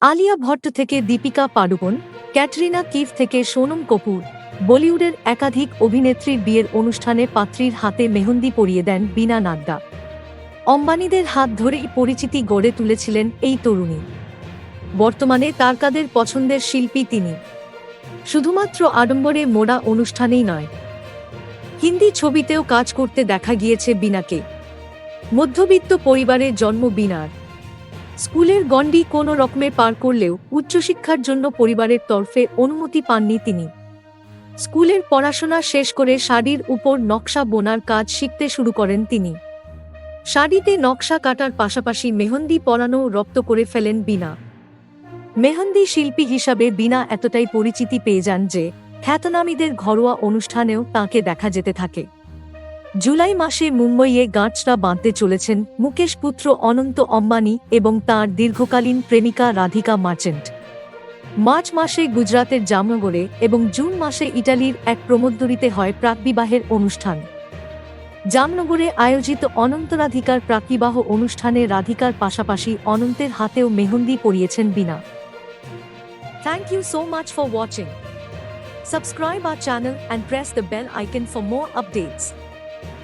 আলিয়া ভট্ট থেকে দীপিকা পাডুকোন, ক্যাটরিনা কিফ থেকে সোনম কপুর, বলিউডের একাধিক অভিনেত্রীর বিয়ের অনুষ্ঠানে পাত্রীর হাতে মেহন্দি পরিয়ে দেন বিনা নাড্ডা। অম্বানীদের হাত ধরেই পরিচিতি গড়ে তুলেছিলেন এই তরুণী। বর্তমানে তারকাদের পছন্দের শিল্পী তিনি। শুধুমাত্র আডম্বরে মোড়া অনুষ্ঠানেই নয়। হিন্দি ছবিতেও কাজ করতে দেখা গিয়েছে বিনাকে। মধ্যবিত্ত পরিবারে জন্ম বিনার। স্কুলের গণ্ডি কোনো রকমে পার করলেও উচ্চশিক্ষার জন্য পরিবারের তরফে অনুমতি পাননি তিনি। স্কুলের পড়াশোনা শেষ করে শাড়ির উপর নকশা বোনার কাজ শিখতে শুরু করেন তিনি। শাড়িতে নকশা কাটার পাশাপাশি মেহন্দি পরানো রপ্ত করে ফেলেন বিনা। মেহন্দি শিল্পী হিসাবে বিনা এতটাই পরিচিতি পেয়ে যান যে, খ্যাতনামীদের ঘরোয়া অনুষ্ঠানেও তাঁকে দেখা যেতে থাকে। জুলাই মাসে মুম্বইয়ে গাঁটটা বাঁধতে চলেছেন মুকেশ পুত্র অনন্ত অম্বানি এবং তার দীর্ঘকালীন প্রেমিকা রাধিকা মার্চেন্ট। মার্চ মাসে গুজরাতের জামনগরে এবং জুন মাসে ইটালির এক প্রমোদ্দরিতে হয় প্রাকবিবাহের অনুষ্ঠান। জামনগরে আয়োজিত অনন্ত রাধিকার প্রাকবিবাহ অনুষ্ঠানে রাধিকার পাশাপাশি অনন্তের হাতেও মেহন্দি পরিয়েছেন বিনা thank you so much for watching Subscribe our channel and press the bell icon for more updates.